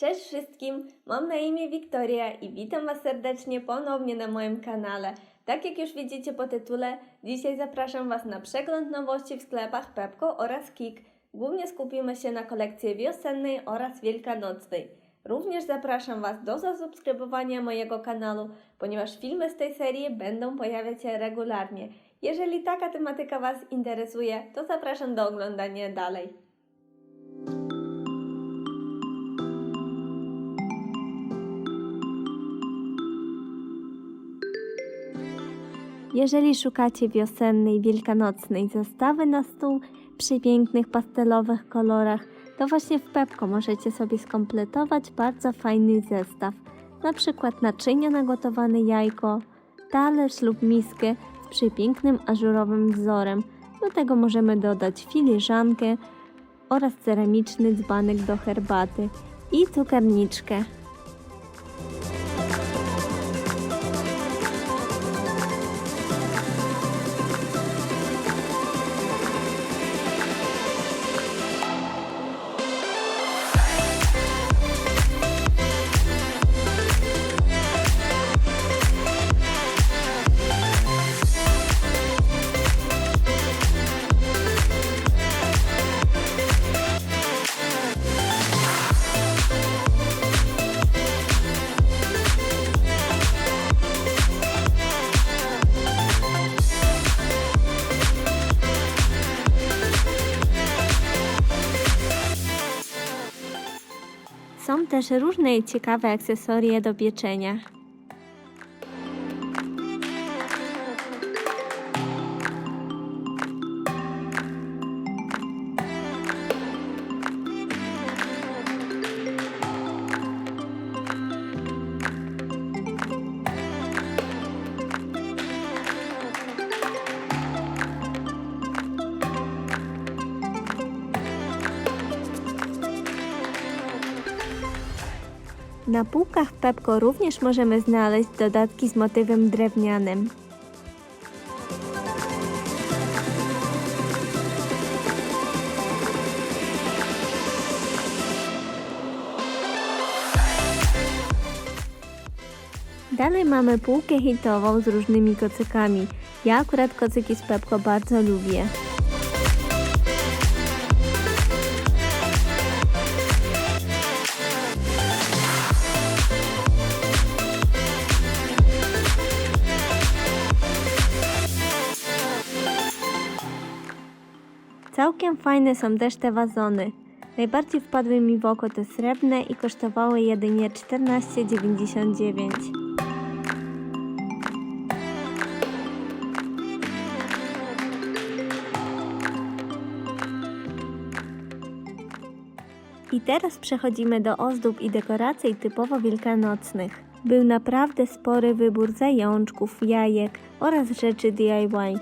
Cześć wszystkim, mam na imię Wiktoria i witam Was serdecznie ponownie na moim kanale. Tak jak już widzicie po tytule, dzisiaj zapraszam Was na przegląd nowości w sklepach Pepko oraz Kik. Głównie skupimy się na kolekcji wiosennej oraz wielkanocnej. Również zapraszam Was do zasubskrybowania mojego kanału, ponieważ filmy z tej serii będą pojawiać się regularnie. Jeżeli taka tematyka Was interesuje, to zapraszam do oglądania dalej. Jeżeli szukacie wiosennej, wielkanocnej zestawy na stół przy pięknych pastelowych kolorach, to właśnie w Pepko możecie sobie skompletować bardzo fajny zestaw. Na przykład naczynia na gotowane jajko, talerz lub miskę z przepięknym ażurowym wzorem. Do tego możemy dodać filiżankę oraz ceramiczny dzbanek do herbaty i cukierniczkę. Też różne ciekawe akcesoria do pieczenia. Na półkach Pepko również możemy znaleźć dodatki z motywem drewnianym. Dalej mamy półkę hitową z różnymi kocykami. Ja akurat kocyki z Pepko bardzo lubię. Fajne są też te wazony. Najbardziej wpadły mi w oko te srebrne i kosztowały jedynie 14,99. I teraz przechodzimy do ozdób i dekoracji typowo wielkanocnych. Był naprawdę spory wybór zajączków, jajek oraz rzeczy DIY.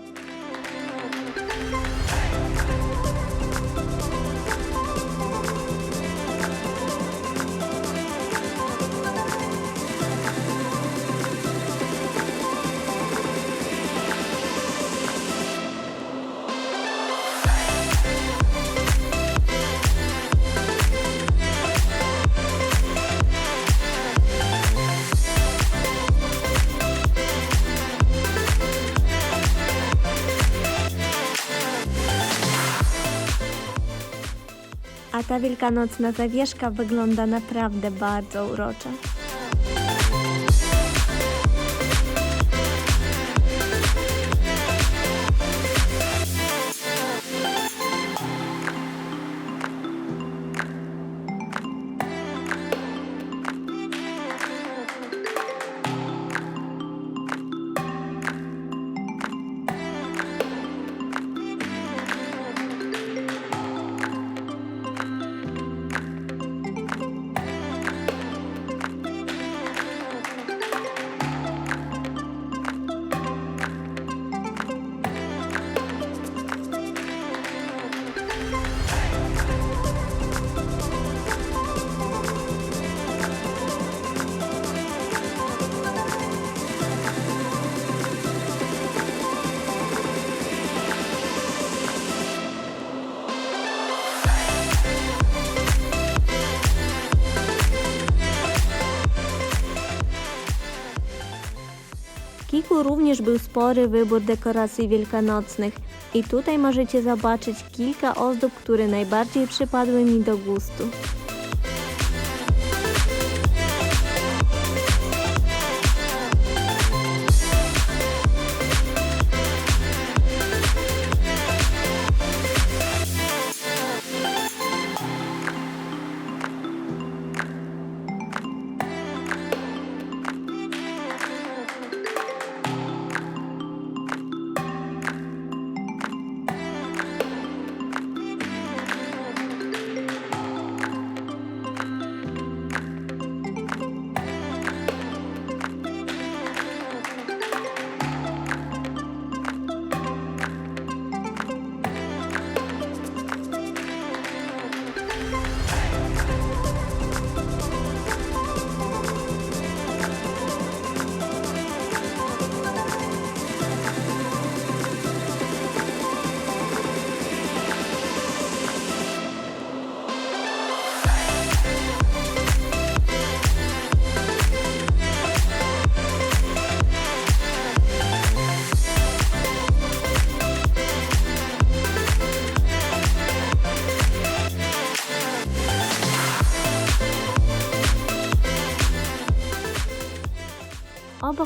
A ta wielkanocna zawieszka wygląda naprawdę bardzo uroczo. Również był spory wybór dekoracji wielkanocnych i tutaj możecie zobaczyć kilka ozdób, które najbardziej przypadły mi do gustu.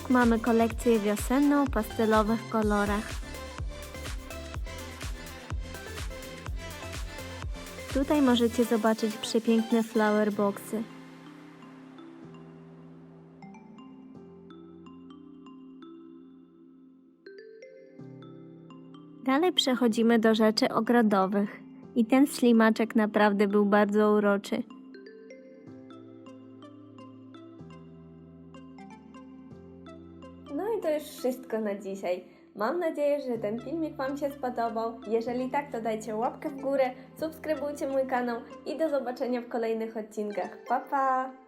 Obok mamy kolekcję wiosenną w pastelowych kolorach. Tutaj możecie zobaczyć przepiękne flower boxy. Dalej przechodzimy do rzeczy ogrodowych. I ten ślimaczek naprawdę był bardzo uroczy. No i to już wszystko na dzisiaj. Mam nadzieję, że ten filmik Wam się spodobał. Jeżeli tak, to dajcie łapkę w górę, subskrybujcie mój kanał i do zobaczenia w kolejnych odcinkach. Pa pa!